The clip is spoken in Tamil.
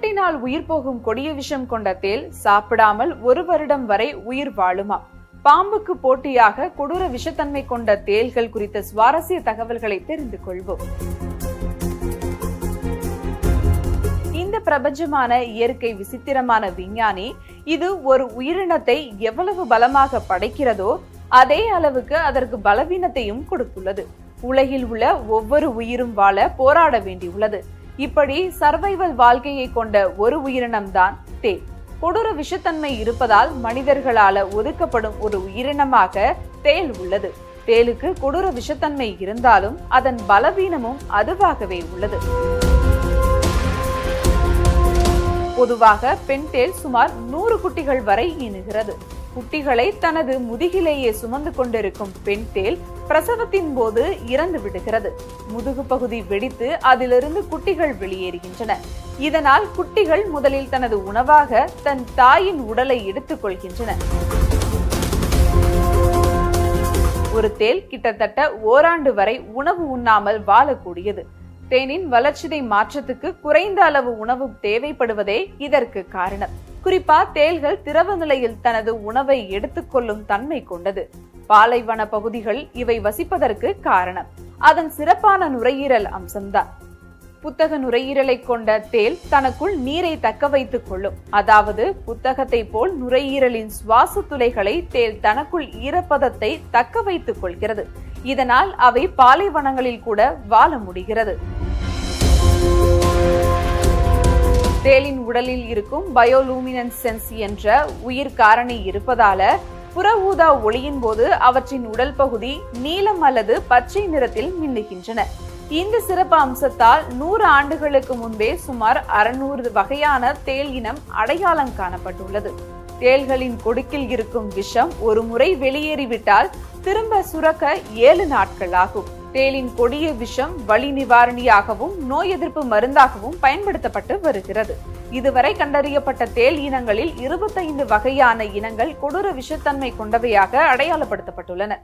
தேளினால் உயிர் போகும் கொடிய விஷம் கொண்ட தேல் சாப்பிடாமல் ஒரு வருடம் வரை உயிர் வாழுமா? பாம்புக்கு போட்டியாக கொடூர விஷத்தன்மை கொண்ட தேல்கள் குறித்த சுவாரஸ்ய தகவல்களை தெரிந்து கொள்வோம். இந்த பிரபஞ்சமான இயற்கை விசித்திரமான விஞ்ஞானி இது ஒரு உயிரினத்தை எவ்வளவு பலமாக படைக்கிறதோ அதே அளவுக்கு அதற்கு பலவீனத்தையும் கொடுத்துள்ளது. உலகில் உள்ள ஒவ்வொரு உயிரும் வாழ போராட வேண்டியுள்ளது. இப்படி சர்வைவல் வாழ்க்கையை கொண்ட ஒரு உயிரினம்தான் தேல் கொடூர விஷத்தன்மை இருப்பதால் மனிதர்களால ஒதுக்கப்படும் ஒரு உயிரினமாக தேள் உள்ளது. தேளுக்கு கொடூர விஷத்தன்மை இருந்தாலும் அதன் பலவீனமும் அதுவாகவே உள்ளது. பொதுவாக பெண் தேல் சுமார் நூறு குட்டிகள் வரை ஈனுகிறது குட்டிகளை தனது முதுகிலேயே சுமந்து கொண்டிருக்கும் பெண் தேல் பிரசவத்தின் போது இறந்து விடுகிறது. முதுகு பகுதி வெடித்து அதிலிருந்து குட்டிகள் வெளியேறுகின்றன. இதனால் குட்டிகள் முதலில் தனது உணவாக தன் தாயின் உடலை எடுத்துக் கொள்கின்றன. ஒரு தேள் கிட்டத்தட்ட ஓராண்டு வரை உணவு உண்ணாமல் வாழக்கூடியது. தேனின் வளர்ச்சிதை மாற்றத்துக்கு குறைந்த அளவு உணவு தேவைப்படுவதே இதற்கு காரணம். குறிப்பா தேள்கள் திரவ நிலையில் தனது உணவை எடுத்துக்கொள்ளும் தன்மை கொண்டது. பாலைவன பகுதிகள் இவை வசிப்பதற்கு காரணம். அதன் சிறப்பான நுரையீரல் அம்சம்தான். புத்தக நுரையீரலை கொண்ட தேள் தனக்குள் நீரை தக்க வைத்துக் கொள்ளும். அதாவது புத்தகத்தை போல் நுரையீரலின் சுவாச துளைகளை தேள் தனக்குள் ஈரப்பதத்தை தக்க வைத்துக் கொள்கிறது. இதனால் அவை பாலைவனங்களில் கூட வாழ முடிகிறது. தேளின் உடலில் இருக்கும் பயோலூமினன்ஸ் சென்ஸ் என்ற உயிர் காரணி இருப்பதால புற ஊதா ஒளியின் போது அவற்றின் உடல் பகுதி நீலம் அல்லது பச்சை நிறத்தில் மின்னுகின்றன. இந்த சிறப்பு அம்சத்தால் நூறு ஆண்டுகளுக்கு முன்பே சுமார் அறுநூறு வகையான தேள் இனம் அடையாளம் காணப்பட்டுள்ளது. தேள்களின் கொடுக்கில் இருக்கும் விஷம் ஒரு முறை வெளியேறிவிட்டால் திரும்ப சுரக்க ஏழு நாட்கள் ஆகும். தேளின் கொடிய விஷம் வலி நிவாரணியாகவும் நோய் எதிர்ப்பு மருந்தாகவும் பயன்படுத்தப்பட்டு வருகிறது. இதுவரை கண்டறியப்பட்ட தேள் இனங்களில் இருபத்தைந்து வகையான இனங்கள் கொடூர விஷத்தன்மை கொண்டவையாக அடையாளப்படுத்தப்பட்டுள்ளன.